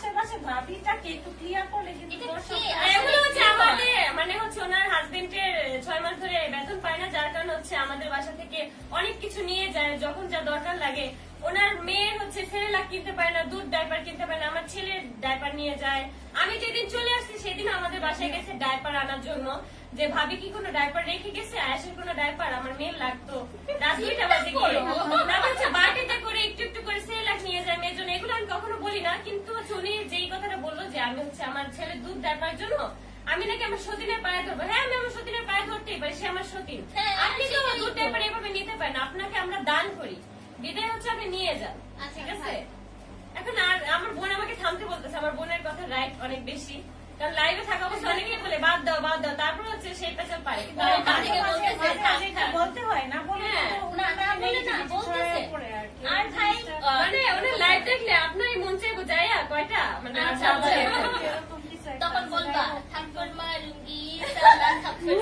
আশেপাশে ভাবিটাকে একটু ক্লিয়ার করলে কিন্তু এগুলো হচ্ছে আমাদের মানে হচ্ছে ওনার হাজবেন্ডের ছয় মাস ধরে বেতন পায় না যার কারণে হচ্ছে আমাদের বাসা থেকে অনেক কিছু নিয়ে যায় যখন যা দরকার লাগে। ওনার মেয়ের হচ্ছে সেরেলাক কিনতে পারে না দুধ ডাইপার কিনতে পারে না আমার ছেলের ডাইপার নিয়ে যায়। আমি যেদিন চলে আসছি সেদিন আমাদের বাসায় গেছে ডাইপার আনার জন্য। যে ভাবি কি কোনো ডাইপার রেখে গেছে? আয়াসের কোনো ডাইপার আমার মেয়ের লাগতো। রাত দুইটা বাজে গিয়ে তারপর হচ্ছে বাটিতে করে একটু একটু করে সেরেলাক নিয়ে যায় মেয়ের জন্য এগুলো আমি কখনো বলি না কিন্তু হচ্ছে উনি যেই কথাটা বলল যে আমি হচ্ছে আমার ছেলের দুধ ডাইপার জন্য আমি নাকি আমার সতীনের পায়ে ধরবো। হ্যাঁ আমি আমার সতীনের পায়ে ধরতেই পারি সে আমার সতীন হ্যাঁ, আপনি তো দুধ তো। এভাবে নিতে পারেন আপনাকে আমরা দান করি। বিদায় হচ্ছে আপনি নিয়ে যান আচ্ছা, ঠিক আছে? এখন আর আমার বোন আমাকে থামতে বলতেছে আমার বোনের কথা রাইট অনেক বেশি। কারণ লাইভে থাকা অবস্থা অনেকেই বলে বাদ দাও বাদ দাও তারপর হচ্ছে সেই পেছাল পারে কিন্তু আমি বাদ থেকে দাও, বলতেছে, থাক, মাঝে মাঝে থাক। বলতে হয় না বলে হ্যাঁ, তো না, না বলে না, negativity বলতেছে। ছড়ায় পড়ে আর কি। আর ভাই, জিনিসটা- মানে ওনার লাইভ দেখলে আপনারই মন চাইব যাইয়া কয়টা? মানে আচ্ছা, আচ্ছা, আচ্ছা। তখন বলবা যাই হোক। থাপ্পড় মারুঙ্গি সালা থাপ্পড়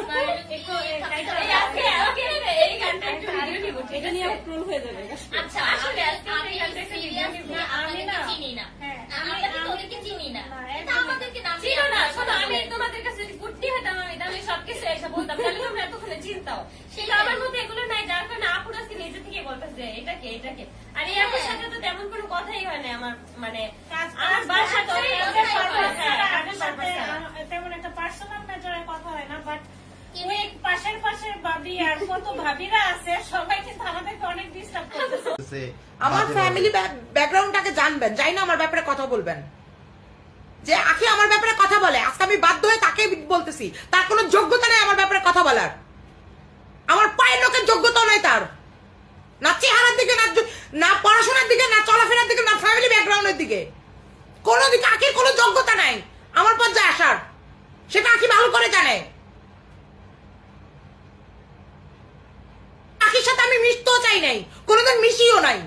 এই গানটা একটু ভিডিও নিব ঠিক আছে ট্রোল হয়ে যাবে আচ্ছা আসলে আসলে গানটা সিরিয়াস না আমি আমি না। না চিনি না। হ্যাঁ, আমি- কিন্তু চিনি না। না, এটা আমাদেরকে নাম ছিল না শোনো আমি তোমাদের কাছে কুট্টি হতাম আমি তাহলে সবকিছু এসে বলতাম। তাহলে তোমরা এতক্ষণে চিন্তাও কিন্তু আমার মধ্যে এগুলো নাই যার কারণে আপুর আজকে নিজে থেকে বলতেছে এটাকে এটাকে। আর এই সাথে তো তেমন কোনো কথাই হয় না আমার মানে আমার তো হ্যাঁ, আমার সাথে purpose ছাড়া। আ- তেমন একটা পার্সোনাল ম্যাটারে কথা হয় না বাট পাশের পাশের ভাবি আর কত ভাবিরা আছে সবাই কিন্তু আমাদেরকে অনেক ডিস্টার্ব করতেছে। আমার ফ্যামিলি ব্যাকগ্রাউন্ডটাকে জানবেন। যাই না আমার ব্যাপারে কথা বলবেন। যে আখি আমার ব্যাপারে কথা বলে আজকে আমি বাধ্য হয়ে তাকে বলতেছি। তার কোনো যোগ্যতা নেই আমার ব্যাপারে কথা বলার। আমার পায়ের লোকের যোগ্যতা নাই তার। না চেহারার দিকে, না না পড়াশোনার দিকে, না চলাফেরার দিকে, না ফ্যামিলি ব্যাকগ্রাউন্ডের দিকে। কোনো দিকে আখির কোনো যোগ্যতা নাই। আমার পর্যায়ে আসার। সেটা আখি ভালো করে জানে। আখির সাথে আমি মিশতেও চাই নাই। কোনোদিন মিশিও নাই।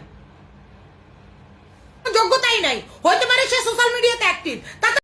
যোগ্যতাই নাই। হইতে পারে সে সোশ্যাল মিডিয়াতে অ্যাক্টিভ তাতে